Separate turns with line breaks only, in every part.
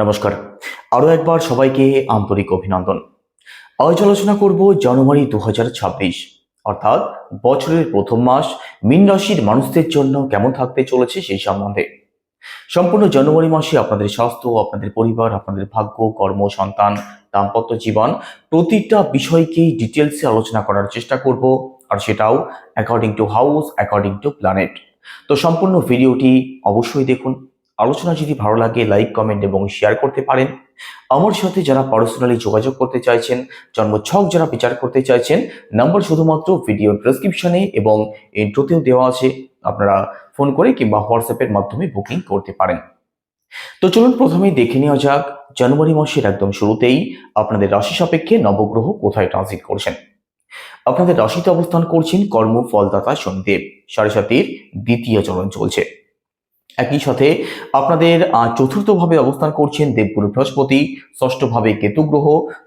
নমস্কার। আরও একবার সবাইকে আন্তরিক অভিনন্দন। আজ আলোচনা করব জানুয়ারি দু হাজার ছাব্বিশ। অর্থাৎ বছরের প্রথম মাস, মীন রাশির মানুষদের জন্য কেমন থাকতে চলেছে সেই সম্বন্ধে। সম্পূর্ণ জানুয়ারি মাসে আপনাদের স্বাস্থ্য, আপনাদের পরিবার, আপনাদের ভাগ্য, কর্ম, সন্তান, দাম্পত্য জীবন প্রতিটা বিষয়কেই ডিটেলসে আলোচনা করার চেষ্টা করব। আর সেটাও according to house according to planet তো সম্পূর্ণ ভিডিওটি অবশ্যই দেখুন। আলোচনা যদি ভালো লাগে লাইক কমেন্ট এবং শেয়ার করতে পারেন। আমার সাথে যারা পার্সোনালি যোগাযোগ করতে চাইছেন, জন্মছক যারা বিচার করতে চাইছেন নাম্বার শুধুমাত্র ভিডিও ডেসক্রিপশনে এবং ইন্ট্রোতেও দেওয়া আছে। আপনারা ফোন করে কিংবা হোয়াটসঅ্যাপের মাধ্যমে বুকিং করতে পারেন। তো চলুন প্রথমেই দেখে নেওয়া যাক, জানুয়ারি মাসের একদম শুরুতেই আপনাদের রাশি সাপেক্ষে নবগ্রহ কোথায় ট্রানজিট করছেন? আপনাদের রাশিতে অবস্থান করছেন কর্ম ফলদাতা শনিদেব। সাড়ে সাতির দ্বিতীয় চরণ চলছে। একই সাথে আপনাদের চতুর্থভাবে অবস্থান করছেন দেবগুরু বৃহস্পতি, ষষ্ঠভাবে কেতু গ্রহ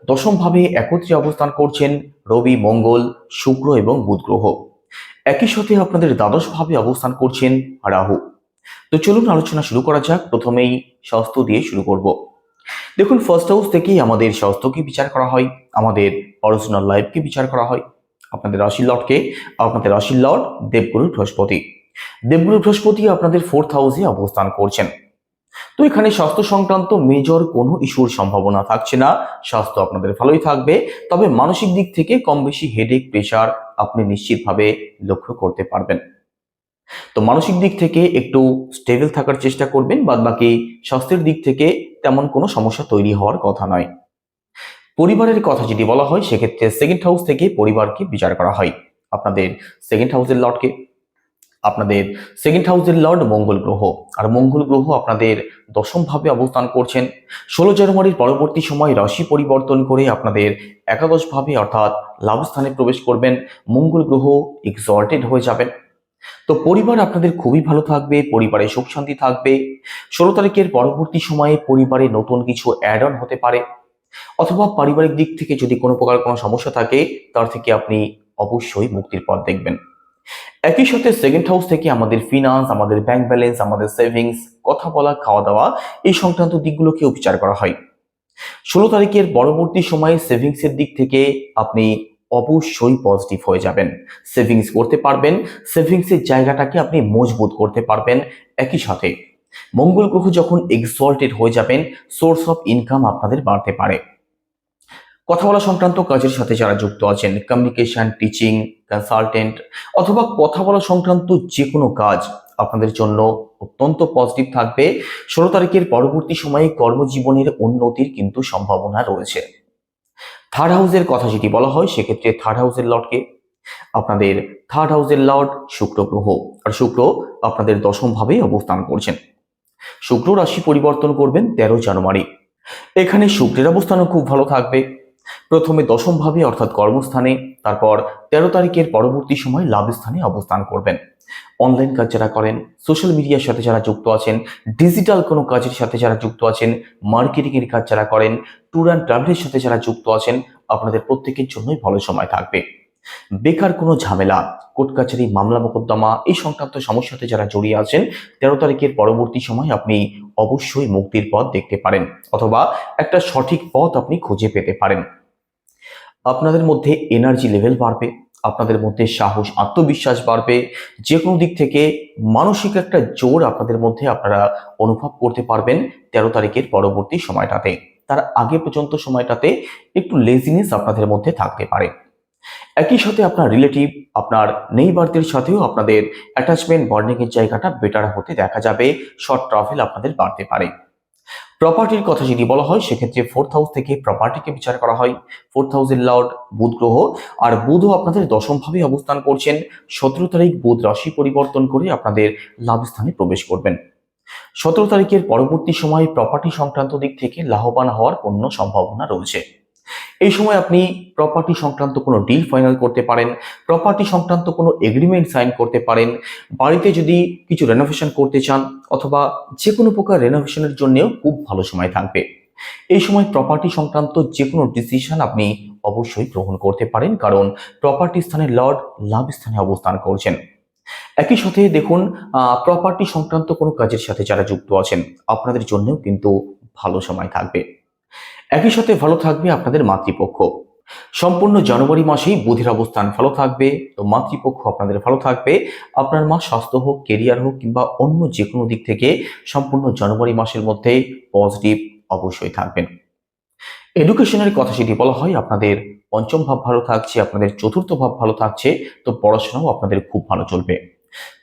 দশমভাবে একত্রে অবস্থান করছেন রবি, মঙ্গল, শুক্র এবং বুধ গ্রহ। একই সাথে আপনাদের দ্বাদশভাবে অবস্থান করছেন রাহু। তো চলুন আলোচনা শুরু করা যাক, প্রথমেই স্বাস্থ্য দিয়ে শুরু করব। দেখুন ফার্স্ট হাউস থেকেই আমাদের স্বাস্থ্যকে বিচার করা হয়? আমাদের পার্সোনাল লাইফকে বিচার করা হয়? আপনাদের রাশির লর্ডকে আপনাদের রাশির লর্ড দেবগুরু বৃহস্পতি। দেবগুরু বৃহস্পতি আপনাদের ফোর্থ হাউসে অবস্থান করছেন। তো এখানে স্বাস্থ্য সংক্রান্ত মেজর কোনো ইস্যুর সম্ভাবনা থাকছে না। স্বাস্থ্য আপনাদের ভালোই থাকবে। তবে মানসিক দিক থেকে কম বেশি হেডেক প্রেশার আপনি নিশ্চিতভাবে লক্ষ্য করতে পারবেন। তো মানসিক দিক থেকে একটু স্টেবল থাকার চেষ্টা করবেন বাদ বাকি স্বাস্থ্যের দিক থেকে তেমন কোনো সমস্যা তৈরি হওয়ার কথা নয়। পরিবারের কথা যদি বলা হয়, সেক্ষেত্রে সেকেন্ড হাউস থেকে পরিবারকে বিচার করা হয়। আপনাদের সেকেন্ড হাউসের লর্ডকে আপনাদের সেকেন্ড হাউসের লর্ড মঙ্গল গ্রহ। আর মঙ্গল গ্রহ আপনাদের দশম ভাবে অবস্থান করছেন। ষোলো জানুয়ারির পরবর্তী সময় রাশি পরিবর্তন করে আপনাদের একাদশ ভাবে অর্থাৎ লাভ স্থানে প্রবেশ করবেন। মঙ্গল গ্রহ এক্সল্টেড হয়ে যাবেন। তো পরিবার আপনাদের খুবই ভালো থাকবে, পরিবারে সুখ শান্তি থাকবে। ষোলো তারিখের পরবর্তী সময়ে পরিবারে নতুন কিছু অ্যাড অন হতে পারে। অথবা পারিবারিক দিক থেকে যদি কোনো প্রকার কোনো সমস্যা থাকে, তার থেকে আপনি অবশ্যই মুক্তির পথ দেখবেন। একই সাথে সেকেন্ড হাউস থেকে আমাদের ফিনান্স আমাদের ব্যাংক ব্যালেন্স আমাদের সেভিংস কথা বলা, খাওয়া দাওয়া, এই সংক্রান্ত দিকগুলোকেও বিচার করা হয়। ষোলো তারিখের পরবর্তী সময়ে সেভিংসের দিক থেকে আপনি অবশ্যই পজিটিভ হয়ে যাবেন। সেভিংস করতে পারবেন সেভিংসের জায়গাটাকে আপনি মজবুত করতে পারবেন। একই সাথে মঙ্গল গ্রহ যখন এক্সল্টেড হয়ে যাবেন সোর্স অফ ইনকাম আপনাদের বাড়তে পারে। কথা বলা সংক্রান্ত কাজের সাথে যারা যুক্ত আছেন কমিউনিকেশন টিচিং কনসালটেন্ট অথবা কথা বলা সংক্রান্ত যে কোনো কাজ, আপনাদের জন্য অত্যন্ত পজিটিভ থাকবে। ষোলো তারিখের পরবর্তী সময়ে কর্মজীবনের উন্নতির কিন্তু সম্ভাবনা রয়েছে। থার্ড হাউসের কথা যদি বলা হয়, সেক্ষেত্রে থার্ড হাউসের লর্ডকে আপনাদের থার্ড হাউসের লর্ড শুক্র গ্রহ। আর শুক্র আপনাদের দশম ভাবে অবস্থান করছেন। শুক্র রাশি পরিবর্তন করবেন তেরো জানুয়ারি। এখানে শুক্রের অবস্থানও খুব ভালো থাকবে। প্রথমে দশম ভাবে, অর্থাৎ কর্মস্থানে, তারপর তেরো তারিখের পরবর্তী সময় লাভ স্থানে অবস্থান করবেন। অনলাইন কাজ যারা করেন সোশ্যাল মিডিয়ার সাথে যারা যুক্ত আছেন ডিজিটাল কোনো কাজের সাথে যারা যুক্ত আছেন মার্কেটিং এর কাজ যারা করেন ট্যুর অ্যান্ড ট্রাভেলের সাথে যারা যুক্ত আছেন, আপনাদের প্রত্যেকের জন্যই ভালো সময় থাকবে। বেকার কোনো ঝামেলা, কোর্ট কাছারি, মামলা মোকদ্দমা, এই সংক্রান্ত সমস্যাতে যারা জড়িয়ে আছেন, তেরো তারিখের পরবর্তী সময় আপনি অবশ্যই মুক্তির পথ দেখতে পারেন, অথবা একটা সঠিক পথ আপনি খুঁজে পেতে পারেন। আপনাদের মধ্যে এনার্জি লেভেল বাড়বে, আপনাদের মধ্যে সাহস, আত্মবিশ্বাস বাড়বে যে কোনো দিক থেকে মানসিক একটা জোর আপনাদের মধ্যে আপনারা অনুভব করতে পারবেন তেরো তারিখের পরবর্তী সময়টাতে। তার আগে পর্যন্ত সময়টাতে একটু লেজিনেস আপনাদের মধ্যে থাকতে পারে। একই সাথে আপনার রিলেটিভ আপনার নেইবারদের সাথেও আপনাদের অ্যাটাচমেন্ট এর জায়গাটা বেটার হতে দেখা যাবে শর্ট ট্রাভেল আপনাদের বাড়তে পারে। প্রপার্টির কথা যদি বলা হয়, সেক্ষেত্রে ফোর্থ হাউস থেকে প্রপার্টিকে বিচার করা হয়। ফোর্থ হাউসের লর্ড বুধ গ্রহ, আর বুধও আপনাদের দশমভাবে অবস্থান করছেন। সতেরো তারিখ বুধ রাশি পরিবর্তন করে আপনাদের লাভস্থানে প্রবেশ করবেন। সতেরো তারিখের পরবর্তী সময়ে প্রপার্টি সংক্রান্ত দিক থেকে লাভবান হওয়ার কোনো সম্ভাবনা রয়েছে। এই সময় আপনি প্রপার্টি সংক্রান্ত কোনো ডিল ফাইনাল করতে পারেন প্রপার্টি সংক্রান্ত কোনো এগ্রিমেন্ট সাইন করতে পারেন, বাড়িতে যদি কিছু রেনোভেশন করতে চান অথবা যে কোনো প্রকার রেনোভেশনের জন্যও খুব ভালো সময় থাকবে। এই সময় প্রপার্টি সংক্রান্ত যে কোনো ডিসিশন আপনি অবশ্যই গ্রহণ করতে পারেন কারণ প্রপার্টি স্থানের লর্ড লাভ স্থানে অবস্থান করছেন। একই সাথে দেখুন প্রপার্টি সংক্রান্ত কোনো কাজের সাথে যারা যুক্ত আছেন, আপনাদের জন্যও কিন্তু ভালো সময় থাকবে। একই সাথে ভালো থাকবে আপনাদের মাতৃপক্ষ। সম্পূর্ণ জানুয়ারি মাসেই বুধের অবস্থান ভালো থাকবে তো মাতৃপক্ষ আপনাদের ভালো থাকবে। আপনার মা স্বাস্থ্য হোক কেরিয়ার হোক কিংবা অন্য যে কোনো দিক থেকে সম্পূর্ণ জানুয়ারি মাসের মধ্যে পজিটিভ অবশ্যই থাকবেন। এডুকেশনের কথা যদি বলা হয়, আপনাদের পঞ্চম ভাব ভালো থাকছে, আপনাদের চতুর্থ ভাব ভালো থাকছে, তো পড়াশোনাও আপনাদের খুব ভালো চলবে।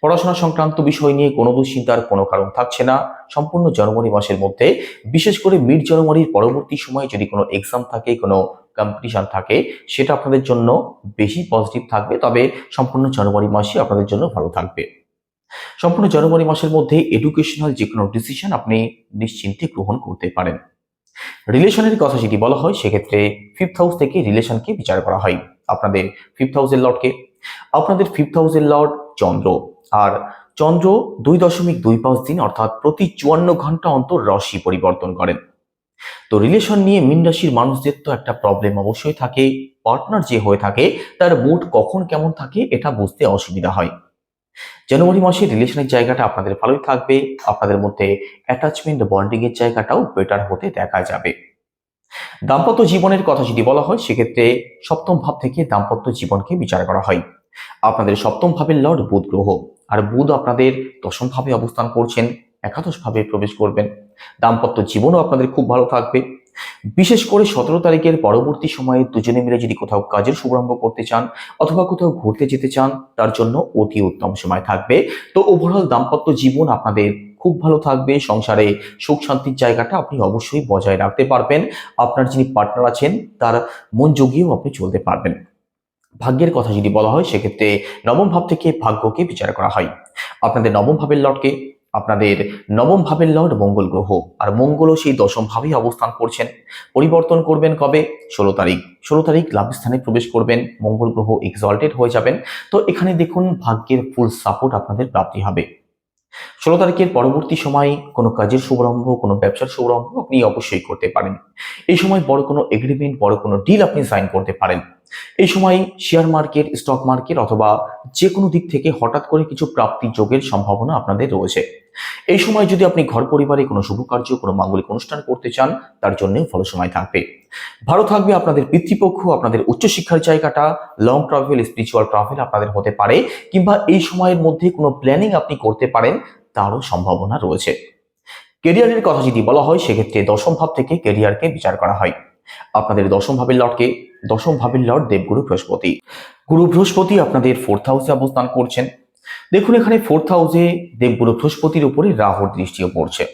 পড়াশোনা সংক্রান্ত বিষয় নিয়ে কোনো দুশ্চিন্তার কোনো কারণ থাকছে না। সম্পূর্ণ জানুয়ারি মাসের মধ্যে, বিশেষ করে মিড জানুয়ারির পরবর্তী সময়ে যদি কোনো এক্সাম থাকে, কোনো কম্পিটিশন থাকে, সেটা আপনাদের জন্য বেশি পজিটিভ থাকবে। তবে সম্পূর্ণ জানুয়ারি মাসই আপনাদের জন্য ভালো থাকবে। সম্পূর্ণ জানুয়ারি মাসের মধ্যে এডুকেশনাল যে কোনো ডিসিশন আপনি নিশ্চিন্তে গ্রহণ করতে পারেন। রিলেশনের কথা যদি বলা হয়, সেক্ষেত্রে ফিফথ হাউস থেকে রিলেশনকে বিচার করা হয়। আপনাদের ফিফথ হাউসের লর্ডকে আপনাদের ফিফথ হাউসের লর্ড চন্দ্র। আর চন্দ্র দুই দশমিক দুই পাঁচ দিন, অর্থাৎ প্রতি চুয়ান্ন ঘণ্টা অন্তর রাশি পরিবর্তন করেন তো রিলেশন নিয়ে মিন রাশির মানুষদের তো একটা প্রবলেম অবশ্যই থাকে পার্টনার যে হয়ে থাকে, তার মুড কখন কেমন থাকে এটা বুঝতে অসুবিধা হয়। জানুয়ারি মাসে রিলেশনের জায়গাটা আপনাদের ভালোই থাকবে, আপনাদের মধ্যে অ্যাটাচমেন্ট বন্ডিং এর জায়গাটাও বেটার হতে দেখা যাবে। দাম্পত্য জীবনের কথা যদি বলা হয়, সেক্ষেত্রে সপ্তম ভাব থেকে দাম্পত্য জীবনকে বিচার করা হয়। আপনাদের সপ্তম ভাবের লর্ড বুধ গ্রহ। আর বুধ আপনাদের দশম ভাবে অবস্থান করছেন, একাদশ ভাবে প্রবেশ করবেন। দাম্পত্য জীবনও আপনাদের খুব ভালো থাকবে। বিশেষ করে সতেরো তারিখের পরবর্তী সময়ে দুজনে মিলে যদি কোথাও কাজের শুভারম্ভ করতে চান অথবা কোথাও ঘুরতে যেতে চান, তার জন্য অতি উত্তম সময় থাকবে। তো ওভারঅল দাম্পত্য জীবন আপনাদের খুব ভালো থাকবে। সংসারে সুখ শান্তির জায়গাটা আপনি অবশ্যই বজায় রাখতে পারবেন। আপনার যিনি পার্টনার আছেন, তার মন জগিয়েও আপনি চলতে পারবেন। ভাগ্যের কথা যদি বলা হয়, সেক্ষেত্রে নবম ভাব থেকে ভাগ্যকে বিচার করা হয়। আপনাদের নবম ভাবের লটকে আপনাদের নবম ভাবের লর্ড মঙ্গল গ্রহ। আর মঙ্গলও সেই দশম ভাবেই অবস্থান করছেন। পরিবর্তন করবেন কবে? ষোলো তারিখ। ষোলো তারিখ লাভস্থানে প্রবেশ করবেন, মঙ্গল গ্রহ এক্সল্টেড হয়ে যাবেন। তো এখানে দেখুন, ভাগ্যের ফুল সাপোর্ট আপনাদের প্রাপ্তি হবে। ষোলো তারিখের পরবর্তী সময় কোনো কাজের শুভারম্ভ, কোনো ব্যবসার শুভারম্ভ আপনি অবশ্যই করতে পারেন। এই সময় বড় কোনো এগ্রিমেন্ট বড় কোনো ডিল আপনি সাইন করতে পারেন। এই সময় শেয়ার মার্কেট স্টক মার্কেট অথবা যে কোনো দিক থেকে হঠাৎ করে কিছু প্রাপ্তি যোগের সম্ভাবনা আপনাদের রয়েছে। এই সময় যদি আপনি ঘর পরিবারে কোনো শুভ কার্য, কোনো মাঙ্গলিক অনুষ্ঠান করতে চান, তার জন্যও ভালো সময় থাকবে। ভালো থাকবে আপনাদের পিতৃপক্ষ, আপনাদের উচ্চশিক্ষার জায়গাটা লং ট্রাভেল স্পিরিচুয়াল ট্রাভেল আপনাদের হতে পারে, কিংবা এই সময়ের মধ্যে কোনো প্ল্যানিং আপনি করতে পারেন, তারও সম্ভাবনা রয়েছে। কেরিয়ারের কথা যদি বলা হয়, সেক্ষেত্রে দশম ভাব থেকে কেরিয়ারকে বিচার করা হয়। আপনাদের দশম ভাবের লর্ডকে দশম ভাবের লর্ড দেবগুরু বৃহস্পতি। গুরু বৃহস্পতি আপনাদের ফোর্থ হাউসে অবস্থান করছেন। দেখুন এখানে ফোর্থ হাউসে দেবগুরু বৃহস্পতির উপরে রাহুর দৃষ্টিও পড়ছে।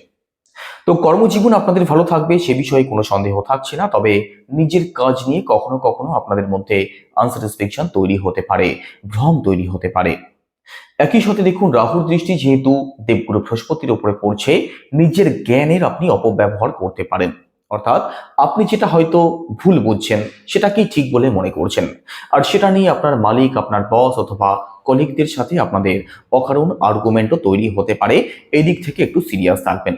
তো কর্মজীবন আপনাদের ভালো থাকবে, সে বিষয়ে কোনো সন্দেহ থাকছে না, তবে নিজের কাজ নিয়ে কখনো কখনো আপনাদের মধ্যে আনস্যাটিসফ্যাকশন তৈরি হতে পারে, ভ্রম তৈরি হতে পারে। একই সাথে দেখুন, রাহুর দৃষ্টি যেহেতু দেবগুরু বৃহস্পতির উপরে পড়ছে, নিজের জ্ঞানের আপনি অপব্যবহার করতে পারেন। অর্থাৎ আপনি যেটা হয়তো ভুল বুঝছেন, সেটাকেই ঠিক বলে মনে করছেন। আর সেটা নিয়ে আপনার মালিক, আপনার বস অথবা কলিগদের সাথে আপনাদের অকারণ আর্গুমেন্টও তৈরি হতে পারে। এই দিক থেকে একটু সিরিয়াস থাকবেন।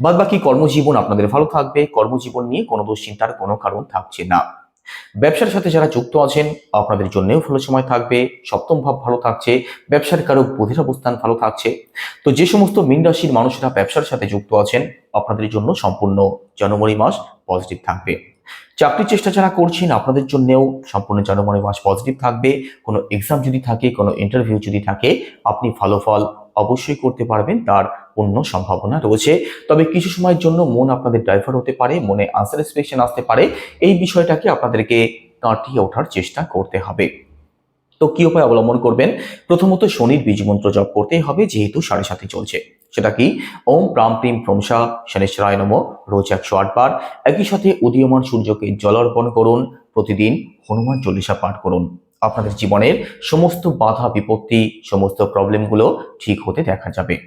বাদ বাকি কর্মজীবন আপনাদের ভালো থাকবে। কর্মজীবন নিয়ে কোনো দুশ্চিন্তার কোনো কারণ থাকছে না। ব্যবসার সাথে যারা যুক্ত আছেন, আপনাদের জন্যেও ভালো সময় থাকবে, সপ্তম ভাব ভালো থাকছে, ব্যবসার কারক বুধের অবস্থান ভালো থাকছে। তো যে সমস্ত মীন রাশির মানুষেরা ব্যবসার সাথে যুক্ত আছেন, আপনাদের জন্য সম্পূর্ণ জানুয়ারি মাস পজিটিভ থাকবে। চাকরির চেষ্টা যারা করছেন, আপনাদের জন্যেও সম্পূর্ণ জানুয়ারি মাস পজিটিভ থাকবে। কোনো এক্সাম যদি থাকে, কোনো ইন্টারভিউ যদি থাকে, আপনি ভালো ফল অবশ্যই করতে পারবেন, তার পূর্ণ সম্ভাবনা রয়েছে। তবে কিছু সময়ের জন্য মন আপনাদের ড্রাইভার হতে পারে, মনে আনস্যাটিসফ্যাকশন আসতে পারে। এই বিষয়টাকে আপনাদেরকে কাটিয়ে ওঠার চেষ্টা করতে হবে। তো কি উপায় অবলম্বন করবেন? প্রথমত শনির বীজ মন্ত্র জপ করতেই হবে, যেহেতু সাড়ে সাথে চলছে। সেটা কি? ওম প্রাম প্রিম প্রমসা শনেশ্বরায় নম, রোজ একশো আটবার একই সাথে উদীয়মান সূর্যকে জল অর্পণ করুন, প্রতিদিন হনুমান চল্লিশা পাঠ করুন। আপনাদের জীবনের সমস্ত বাধা, বিপত্তি, সমস্ত প্রবলেমগুলো ঠিক হতে দেখা যাবে।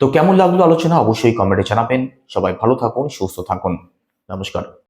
তো কেমন লাগল আলোচনা? অবশ্যই কমেন্টে জানাবেন। সবাই ভালো থাকুন, সুস্থ থাকুন। নমস্কার।